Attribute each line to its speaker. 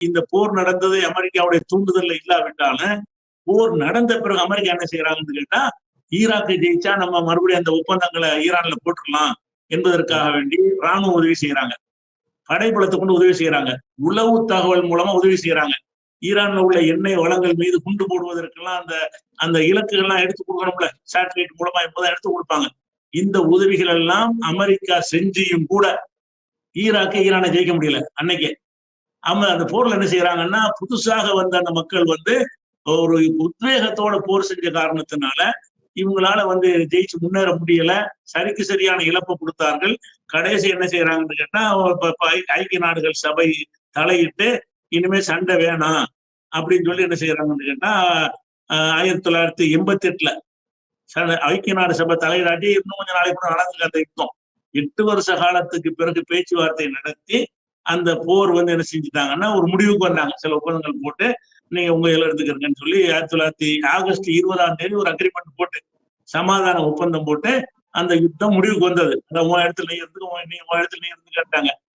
Speaker 1: இந்த போர் நடந்தது அமெரிக்காவுடைய தூண்டுதல்ல இல்லாவிட்டாலும் போர் நடந்த பிறகு அமெரிக்கா என்ன செய்யறாங்கன்னு கேட்டா ஈராக்கை ஜெயிச்சா நம்ம மறுபடியும் அந்த ஒப்பந்தங்களை ஈரான்ல போட்டுடலாம் என்பதற்காக வேண்டி ராணுவ உதவி செய்யறாங்க படைபலத்தை கொண்டு உதவி செய்யறாங்க உளவு தகவல் மூலமா உதவி செய்யறாங்க ஈரான்ல உள்ள எண்ணெய் வளங்கள் மீது குண்டு போடுவதற்கெல்லாம் அந்த அந்த இலக்குகள்லாம் எடுத்து கொடுக்கணும்ல. சேட்டலைட் மூலமா எப்பதான் எடுத்து கொடுப்பாங்க. இந்த உதவிகள் எல்லாம் அமெரிக்கா செஞ்சியும் கூட ஈராக்கை ஈரானை ஜெயிக்க முடியல அன்னைக்கே. அவங்க அந்த போர்ல என்ன செய்யறாங்கன்னா புதுசாக வந்த அந்த மக்கள் வந்து ஒரு உத்வேகத்தோட போர் செஞ்ச காரணத்தினால இவங்களால வந்து ஜெயிச்சு முன்னேற முடியல. சரிக்கு சரியான இழப்பை கொடுத்தார்கள். கடைசி என்ன செய்யறாங்கன்னு கேட்டா ஐக்கிய நாடுகள் சபை தலையிட்டு இனிமே சண்டை வேணாம் அப்படின்னு சொல்லி என்ன செய்யறாங்கன்னு கேட்டா ஆயிரத்தி தொள்ளாயிரத்தி எண்பத்தி எட்டுல ஐக்கிய நாடு சபை தலையிடாட்டி இன்னும் கொஞ்சம் நாளைக்கு கூட நடந்திருக்கு அந்த யுத்தம். எட்டு வருஷ காலத்துக்கு பிறகு பேச்சுவார்த்தை நடத்தி அந்த போர் வந்து என்ன செஞ்சுட்டாங்கன்னா ஒரு முடிவுக்கு வந்தாங்க. சில ஒப்பந்தங்கள் போட்டு நீங்க உங்க இதில் எடுத்துக்கிறீங்கன்னு சொல்லி ஆயிரத்தி தொள்ளாயிரத்தி ஆகஸ்ட் இருபதாம் தேதி ஒரு அக்ரிமெண்ட் போட்டு சமாதான ஒப்பந்தம் போட்டு அந்த யுத்தம் முடிவுக்கு வந்தது. அந்த உன் இடத்துல நீ இருந்து உன் நீ உன் இடத்துல நீ இருந்து கேட்டாங்க.